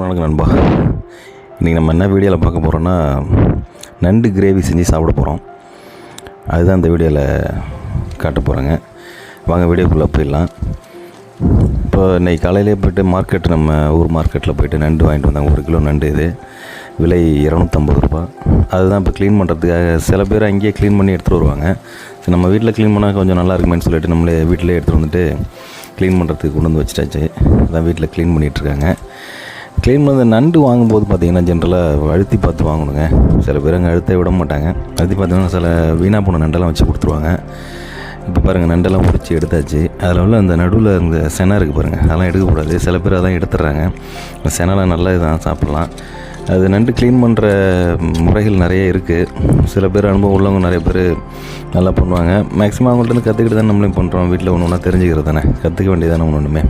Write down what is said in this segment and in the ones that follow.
வணக்கம் நண்பா. இன்றைக்கி நம்ம என்ன வீடியோவில் பார்க்க போகிறோன்னா நண்டு கிரேவி செஞ்சு சாப்பிட போகிறோம் அதுதான் இந்த வீடியோவில் காட்ட போகிறேங்க வாங்க வீடியோக்குள்ளே போயிடலாம். இப்போ இன்னைக்கு காலையிலே போய்ட்டு மார்க்கெட் நம்ம ஊர் மார்க்கெட்டில் போயிட்டு நண்டு வாங்கிட்டு வந்தாங்க. ஒரு கிலோ நண்டு இது. விலை இரநூத்தம்பது ரூபா அதுதான் இப்போ க்ளீன் பண்ணுறதுக்காக சில பேர் அங்கேயே க்ளீன் பண்ணி எடுத்துகிட்டு வருவாங்க. சரி நம்ம வீட்டில் க்ளீன் பண்ணால் கொஞ்சம் நல்லா இருக்குமேன்னு சொல்லிட்டு நம்மளே வீட்டிலே எடுத்துகிட்டு வந்துட்டு க்ளீன் பண்ணுறதுக்கு கொண்டு வந்து வச்சிட்டாச்சு. அதான் வீட்டில் க்ளீன் பண்ணிகிட்ருக்காங்க க்ளீன் பண்ண நண்டு வாங்கும்போது பார்த்திங்கன்னா ஜென்ரலாக அழுத்தி பார்த்து வாங்கணுங்க. சில பேர் அங்கே அழுத்த விட மாட்டாங்க. அழுத்தி பார்த்தீங்கன்னா சில வீணாக போன நண்டெல்லாம் வச்சு கொடுத்துருவாங்க. இப்போ பாருங்கள் நண்டெல்லாம் பிடிச்சி எடுத்தாச்சு. அதில் உள்ள அந்த நடுவில் இருந்த செனை இருக்குது பாருங்கள் அதெல்லாம் எடுக்கக்கூடாது. சில பேர் அதெல்லாம் எடுத்துடுறாங்க. செனலாம் நல்ல நல்லா இதான் சாப்பிட்லாம். அது நண்டு க்ளீன் பண்ணுற முறைகள் நிறைய இருக்குது சில பேர் அனுபவம் உள்ளவங்க நிறைய பேர் நல்லா பண்ணுவாங்க. மேக்ஸிமம் அவங்கள்ட்ட இருந்து கற்றுக்கிட்டு தான் நம்மளையும் பண்ணுறோம் வீட்டில் ஒன்று ஒன்றா தெரிஞ்சுக்கிறது தானே. கற்றுக்க வேண்டியதானே ஒன்று ஒன்றுமே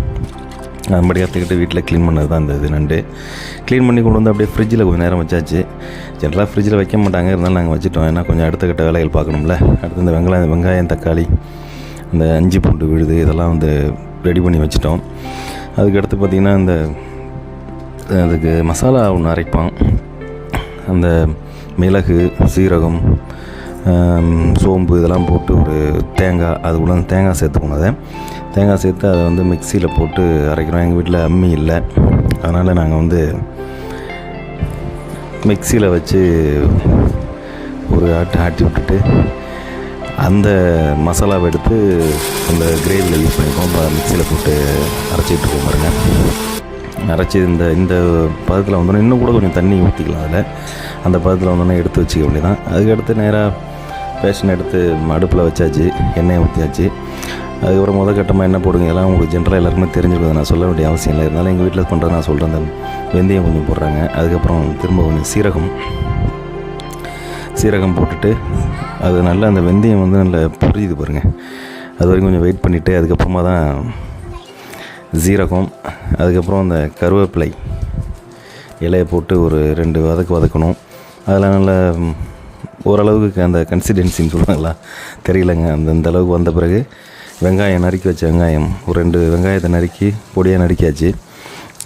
அதுபடி கற்றுக்கிட்டு வீட்டில் க்ளீன் பண்ணது தான் இந்த இது. நண்டு க்ளீன் பண்ணி கொண்டு வந்து அப்படியே ஃப்ரிட்ஜில் கொஞ்சம் நேரம் வச்சாச்சு. ஜென்ரலாக ஃப்ரிட்ஜில் வைக்க மாட்டாங்க. இருந்தாலும் நாங்கள் வச்சுட்டோம். ஏன்னா கொஞ்சம் அடுத்த கட்ட வேலைகள் பார்க்கணும்ல. அடுத்து இந்த வெங்காயம் வெங்காயம் தக்காளி இந்த அஞ்சு பூண்டு விழுது இதெல்லாம் வந்து ரெடி பண்ணி வச்சுட்டோம். அதுக்கடுத்து பார்த்திங்கன்னா இந்த அதுக்கு மசாலா ஒன்று அரைப்போம் அந்த மிளகு சீரகம் சோம்பு இதெல்லாம் போட்டு ஒரு தேங்காய் அது கூட தேங்காய் சேர்த்துக்கணும் அதை. தேங்காய் சேர்த்து அதை வந்து மிக்சியில் போட்டு அரைக்கிறோம். எங்கள் வீட்டில் அம்மி இல்லை. அதனால் நாங்கள் வந்து மிக்சியில் வச்சு ஒரு ஆட்டு ஆட்டி விட்டுட்டு அந்த மசாலாவை எடுத்து அந்த கிரேவியில் யூஸ் பண்ணிப்போம். மிக்சியில் போட்டு அரைச்சிட்டு இருக்கோம் பாருங்கள் அரைச்சி இந்த இந்த பதத்தில் வந்தோடனே இன்னும் கூட கொஞ்சம் தண்ணி ஊற்றிக்கலாம் அதில். அந்த பதத்தில் வந்தோன்னே எடுத்து வச்சுக்க வேண்டியதான் அதுக்கடுத்து நேராக பேஷன் எடுத்து அடுப்பில் வச்சாச்சு எண்ணெயை ஊற்றியாச்சு அதுக்கப்புறம் முத கட்டமாக என்ன போடுங்க. எல்லாம் உங்களுக்கு ஜென்ரலாக எல்லாருக்குமே தெரிஞ்சுக்கிறது நான் சொல்ல வேண்டிய அவசியம் இல்லை. இருந்தாலும் எங்கள் வீட்டில் பண்ணுறது நான் சொல்கிறேன் அந்த வெந்தயம் கொஞ்சம் போடுறாங்க. அதுக்கப்புறம் திரும்ப கொஞ்சம் சீரகம். சீரகம் போட்டுட்டு அது நல்லா அந்த வெந்தயம் வந்து நல்லா புரியுது பாருங்கள் அது வரைக்கும் கொஞ்சம் வெயிட் பண்ணிவிட்டு அதுக்கப்புறமா தான் ஜீரகம் அதுக்கப்புறம் அந்த கருவேப்பிலை இலையை போட்டு ஒரு ரெண்டு வதக்கு வதக்கணும். அதில் நல்ல ஓரளவுக்கு அந்த கன்சிடென்சின்னு சொல்லுவாங்களா? தெரியலங்க. அந்த இந்த அளவுக்கு வந்த பிறகு வெங்காயம் நறுக்கி வச்ச வெங்காயம் ஒரு ரெண்டு வெங்காயத்தை நறுக்கி பொடியாக நறுக்கியாச்சு.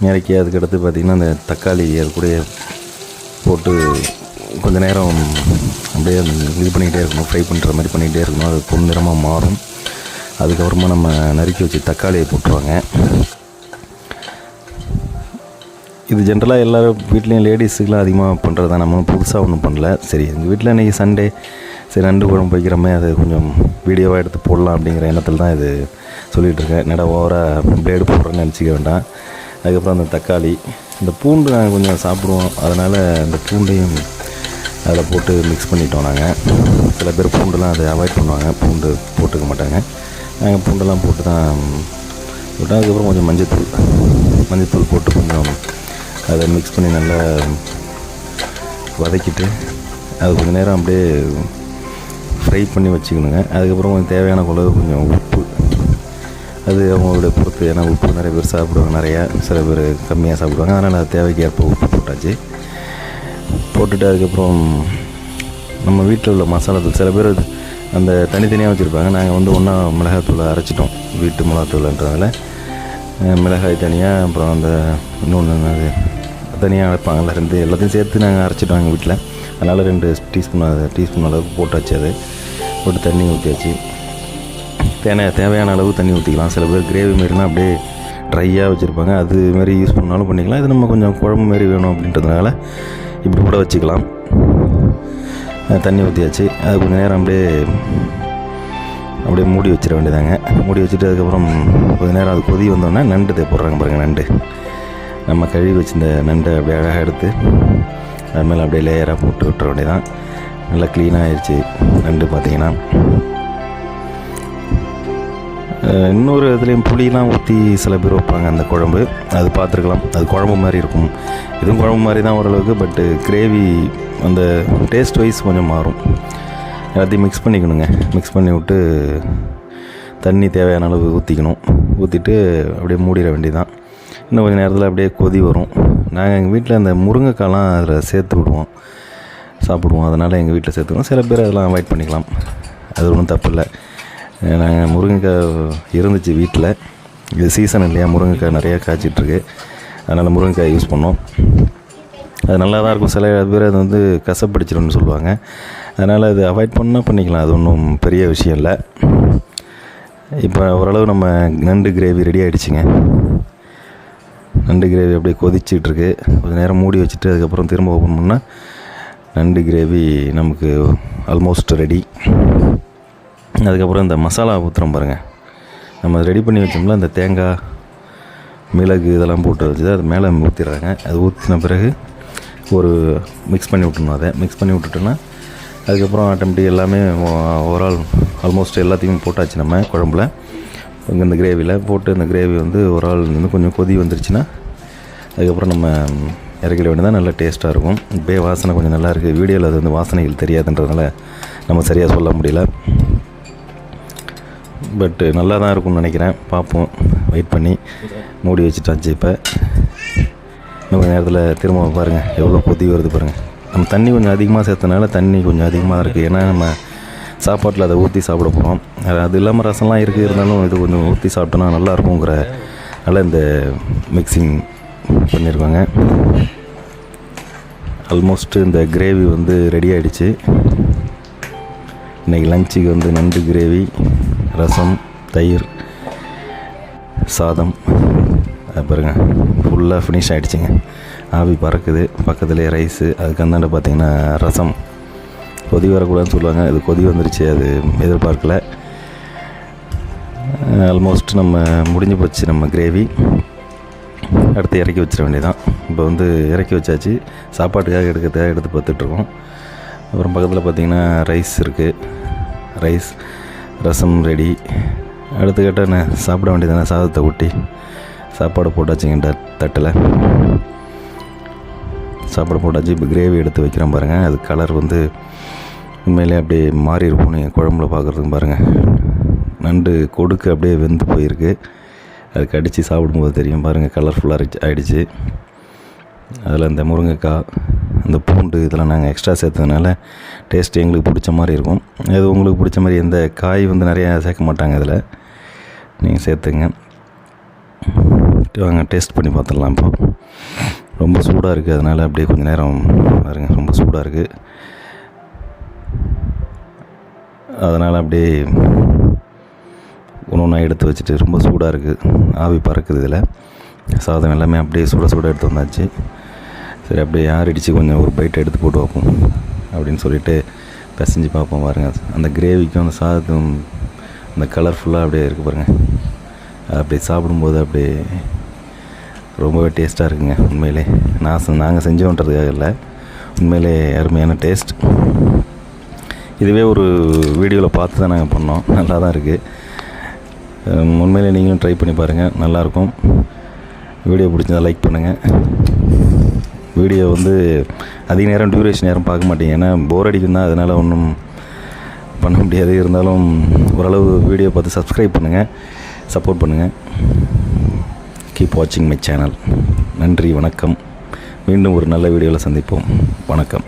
நறுக்கி அதுக்கடுத்து பார்த்திங்கன்னா அந்த தக்காளி அது கூட போட்டு கொஞ்சம் நேரம் அப்படியே இது பண்ணிக்கிட்டே இருக்கணும். ஃப்ரை பண்ணுற மாதிரி பண்ணிக்கிட்டே இருக்கணும். அது பொன்னிறமாக மாறும். அதுக்கப்புறமா நம்ம நறுக்கி வச்சு தக்காளியை போட்டுருவாங்க. இது ஜென்ரலாக எல்லாரும் வீட்லேயும் லேடிஸுக்கெலாம் அதிகமாக பண்ணுறது தான். நம்ம புதுசாக ஒன்றும் பண்ணல. சரி எங்கள் வீட்டில் இன்றைக்கி சண்டே சரி நண்டு குழம்பு வைக்கிறோமே அது கொஞ்சம் வீடியோவாக எடுத்து போடலாம் அப்படிங்கிற எண்ணத்தில் தான் இது சொல்லிகிட்டு இருக்கேன். என்னடா ஓவராக பிளேடு போடுறேன்னு நினச்சிக்க வேண்டாம். அதுக்கப்புறம் அந்த தக்காளி இந்த பூண்டு நாங்கள் கொஞ்சம் சாப்பிடுவோம். அதனால் அந்த பூண்டையும் அதில் போட்டு மிக்ஸ் பண்ணிட்டோம் நாங்கள் சில பேர் பூண்டுலாம் அதை அவாய்ட் பண்ணுவாங்க. பூண்டு போட்டுக்க மாட்டாங்க. நாங்கள் பூண்டெல்லாம் போட்டு தான் விட்டோம் அதுக்கப்புறம் கொஞ்சம் மஞ்சத்தூள் மஞ்சத்தூள் போட்டு கொஞ்சம் அதை மிக்ஸ் பண்ணி நல்லா வதக்கிட்டு அது கொஞ்சம் நேரம் அப்படியே ஃப்ரை பண்ணி வச்சுக்கணுங்க. அதுக்கப்புறம் கொஞ்சம் தேவையான குழவு கொஞ்சம் உப்பு. அது அவங்களோட பொறுத்து ஏன்னா உப்பு நிறைய பேர் சாப்பிடுவாங்க நிறையா சில பேர் கம்மியாக சாப்பிடுவாங்க. அதனால் அது தேவைக்கு ஏற்ப உப்பு போட்டாச்சு. போட்டுட்டு அதுக்கப்புறம் நம்ம வீட்டில் உள்ள மசாலா தூள் சில பேர் அது அந்த தனித்தனியாக வச்சுருப்பாங்க. நாங்கள் வந்து ஒன்றா மிளகாத்தூளை அரைச்சிட்டோம். வீட்டு மிளகாத்தூள்ன்றதால. மிளகாய் தனியாக அப்புறம் அந்த இன்னொன்று என்னது தனியாக வைப்பாங்கல்ல ரெண்டு எல்லாத்தையும் சேர்த்து நாங்கள் அரைச்சிட்டோம் எங்கள் வீட்டில் அதனால் ரெண்டு டீஸ்பூன் அது டீஸ்பூன் அளவுக்கு போட்டாச்சு அது. போட்டு தண்ணி ஊற்றியாச்சு தேனை தேவையான அளவு தண்ணி ஊற்றிக்கலாம் சில பேர் கிரேவி மாரினா அப்படியே ட்ரையாக வச்சுருப்பாங்க. அது மாரி யூஸ் பண்ணாலும் பண்ணிக்கலாம். இது நம்ம கொஞ்சம் குழம்பு மாரி வேணும் அப்படின்றதுனால இப்படி கூட வச்சுக்கலாம். தண்ணி ஊற்றியாச்சு அது கொஞ்சம் நேரம் அப்படியே அப்படியே மூடி வச்சிட வேண்டியதாங்க. மூடி வச்சுட்டு அதுக்கப்புறம் கொஞ்ச நேரம் அது கொதி வந்தோடனே நண்டு தே போடுறாங்க பாருங்கள் நண்டு. நம்ம கழுவி வச்சிருந்த நண்டை அப்படியே அழகாக எடுத்து அது மேலே அப்படியே லேயராக போட்டு விட்டுற வேண்டியதான் நல்லா க்ளீனாக ஆயிடுச்சு நண்டு பார்த்தீங்கன்னா இன்னொரு இதுலேயும் புளியெலாம் ஊற்றி சில பேர் வைப்பாங்க அந்த குழம்பு. அது பார்த்துருக்கலாம். அது குழம்பு மாதிரி இருக்கும். இதுவும் குழம்பு மாதிரி தான் ஓரளவுக்கு பட்டு கிரேவி அந்த டேஸ்ட் வைஸ் கொஞ்சம் மாறும். எல்லாத்தையும் மிக்ஸ் பண்ணிக்கணுங்க. மிக்ஸ் பண்ணி விட்டு தண்ணி தேவையான அளவு ஊற்றிக்கணும் ஊற்றிட்டு அப்படியே மூடிட வேண்டியதான் இன்னும் கொஞ்சம் நேரத்தில் அப்படியே கொதி வரும். நாங்கள் எங்கள் வீட்டில் அந்த முருங்கைக்காலாம் அதில் சேர்த்து விடுவோம். சாப்பிடுவோம். அதனால் எங்கள் வீட்டில் சேர்த்துக்குவோம் சில பேர் அதெல்லாம் அவாய்ட் பண்ணிக்கலாம். அது ஒன்றும் தப்பு இல்லை. நாங்கள் முருங்கைக்காய் இருந்துச்சு வீட்டில் இது சீசன் இல்லையா முருங்கைக்காய் நிறையா காய்ச்சிட்ருக்கு. அதனால் முருங்கைக்காய் யூஸ் பண்ணோம். அது நல்லா தான் இருக்கும். சில பேர் அது வந்து கசப்பிடிச்சிடும்னு சொல்லுவாங்க. அதனால் அது அவாய்ட் பண்ணால் பண்ணிக்கலாம். அது ஒன்றும் பெரிய விஷயம் இல்லை. இப்போ ஓரளவு நம்ம நண்டு கிரேவி ரெடி ஆகிடுச்சிங்க நண்டு கிரேவி அப்படியே கொதிச்சிட்ருக்கு. கொஞ்சம் நேரம் மூடி வச்சுட்டு அதுக்கப்புறம் திரும்ப ஓப்பன் பண்ணால் நண்டு கிரேவி நமக்கு ஆல்மோஸ்ட் ரெடி அதுக்கப்புறம் இந்த மசாலா ஊற்றுறோம் பாருங்கள் நம்ம ரெடி பண்ணி வச்சோம்ல இந்த தேங்காய் மிளகு இதெல்லாம் போட்டு வச்சு அது மேலே ஊற்றிடுறாங்க அது ஊற்றின பிறகு ஒரு மிக்ஸ் பண்ணி விட்டுணும் அதை. மிக்ஸ் பண்ணி விட்டுட்டோன்னா அதுக்கப்புறம் ஆட்டோமேட்டிக் எல்லாமே ஓவரால் ஆல்மோஸ்ட் எல்லாத்தையும் போட்டாச்சு நம்ம குழம்புல. இங்கே இந்த கிரேவியில் போட்டு இந்த கிரேவி வந்து ஒரு ஆள் வந்து கொஞ்சம் கொதி வந்துருச்சுன்னா அதுக்கப்புறம் நம்ம இறக்கிட வேண்டியதான் நல்லா டேஸ்ட்டாக இருக்கும். இப்போயே வாசனை கொஞ்சம் நல்லா இருக்குது வீடியோவில் அது வந்து வாசனைகள் தெரியாதுன்றதுனால நம்ம சரியாக சொல்ல முடியல. பட்டு நல்லா தான் இருக்கும்னு நினைக்கிறேன். பார்ப்போம். வெயிட் பண்ணி. மூடி வச்சுட்டாச்சு இப்போ. இன்னும் கொஞ்சம் நேரத்தில் திரும்ப பாருங்கள் எவ்வளோ கொதி வருது பாருங்கள் நம்ம தண்ணி கொஞ்சம் அதிகமாக சேர்த்தனால தண்ணி கொஞ்சம் அதிகமாக இருக்குது ஏன்னா நம்ம சாப்பாட்டில் அதை ஊற்றி சாப்பிட போகிறோம் அது இல்லாமல் ரசம்லாம் இருக்குது இருந்தாலும் இது கொஞ்சம் ஊற்றி சாப்பிட்டோன்னா நல்லா இருக்குங்கிற நல்லா இந்த மிக்சிங் பண்ணியிருக்காங்க ஆல்மோஸ்ட்டு இந்த கிரேவி வந்து ரெடி ஆகிடுச்சு இன்றைக்கி லஞ்சுக்கு வந்து நண்டு கிரேவி ரசம் தயிர் சாதம். பாருங்க ஃபுல்லாக ஃபினிஷ் ஆகிடுச்சிங்க ஆவி பறக்குது. பக்கத்துலேயே ரைஸு அதுக்கு அந்தாண்ட பார்த்தீங்கன்னா ரசம். கொதி வரக்கூடாதுன்னு சொல்லுவாங்க. இது கொதி வந்துருச்சு அது எதிர்பார்க்கல. ஆல்மோஸ்ட் நம்ம முடிஞ்சு போச்சு நம்ம கிரேவி அடுத்து இறக்கி வச்சிட வேண்டியதான் இப்போ வந்து இறக்கி வச்சாச்சு. சாப்பாட்டுக்காக எடுக்கிறதுக்காக எடுத்து பார்த்துட்ருக்கோம் அப்புறம் பக்கத்தில் பார்த்தீங்கன்னா ரைஸ் இருக்குது ரைஸ் ரசம் ரெடி. அடுத்து கேட்டால் என்ன? சாப்பிட வேண்டியதானே சாதத்தை ஊட்டி சாப்பாடு போட்டாச்சுங்க தட்டில். சாப்பாடு போட்டாச்சு. இப்போ கிரேவி எடுத்து வைக்கிறேன் பாருங்கள் அது கலர் வந்து உண்மையிலே அப்படியே மாறி இருக்கும் நீங்கள் குழம்புல பார்க்குறதுக்கு பாருங்கள் நண்டு கொடுக்கு அப்படியே வெந்து போயிருக்கு. அது கடித்து சாப்பிடும்போது தெரியும் பாருங்கள் கலர்ஃபுல்லாக ஆயிடுச்சு. அதில் இந்த முருங்கைக்காய் அந்த பூண்டு இதெல்லாம் நாங்கள் எக்ஸ்ட்ரா சேர்த்ததுனால டேஸ்ட் எங்களுக்கு பிடிச்ச மாதிரி இருக்கும். அது உங்களுக்கு பிடிச்ச மாதிரி எந்த காய் வந்து நிறையா சேர்க்க மாட்டாங்க இதில். நீங்கள் சேர்த்துங்க. வாங்க டேஸ்ட் பண்ணி பார்த்துடலாம் இப்போ. ரொம்ப சூடாக இருக்குது அதனால் அப்படியே கொஞ்சம் நேரம் பாருங்க ரொம்ப சூடாக இருக்குது அதனால் அப்படியே ஒன்று ஒன்றா எடுத்து வச்சுட்டு ரொம்ப சூடாக இருக்குது ஆவி பறக்குது இதில். சாதம் எல்லாமே அப்படியே சுட சுட எடுத்து வந்தாச்சு. சரி அப்படியே ஆறிடிச்சு கொஞ்சம் ஒரு பைட் எடுத்து போட்டு வைப்போம் அப்படின்னு சொல்லிட்டு பிசைஞ்சு பார்ப்போம் பாருங்கள் அந்த கிரேவிக்கும் அந்த சாதத்தும் அந்த கலர்ஃபுல்லாக அப்படியே இருக்குது பாருங்கள் அப்படி சாப்பிடும்போது அப்படியே ரொம்பவே டேஸ்ட்டாக இருக்குங்க உண்மையிலே. நான் நாங்கள் செஞ்சோன்றதுக்காக இல்லை. உண்மையிலே அருமையான டேஸ்ட் இதுவே ஒரு வீடியோவில் பார்த்து தான் நாங்கள் பண்ணோம். நல்லா தான் இருக்குது உண்மையிலே நீங்களும் ட்ரை பண்ணி பாருங்கள் நல்லாயிருக்கும் வீடியோ பிடிச்சதா லைக் பண்ணுங்கள் வீடியோ வந்து அதிக நேரம் டியூரேஷன் நேரம் பார்க்க மாட்டீங்க. ஏன்னா போர் அடிக்கும் தான் அதனால் ஒன்றும் பண்ண முடியாது. இருந்தாலும் ஓரளவு வீடியோ பார்த்து சப்ஸ்கிரைப் பண்ணுங்கள் சப்போர்ட் பண்ணுங்கள் கீப் வாட்சிங் மை சேனல் நன்றி வணக்கம். மீண்டும் ஒரு நல்ல வீடியோவில் சந்திப்போம். வணக்கம்.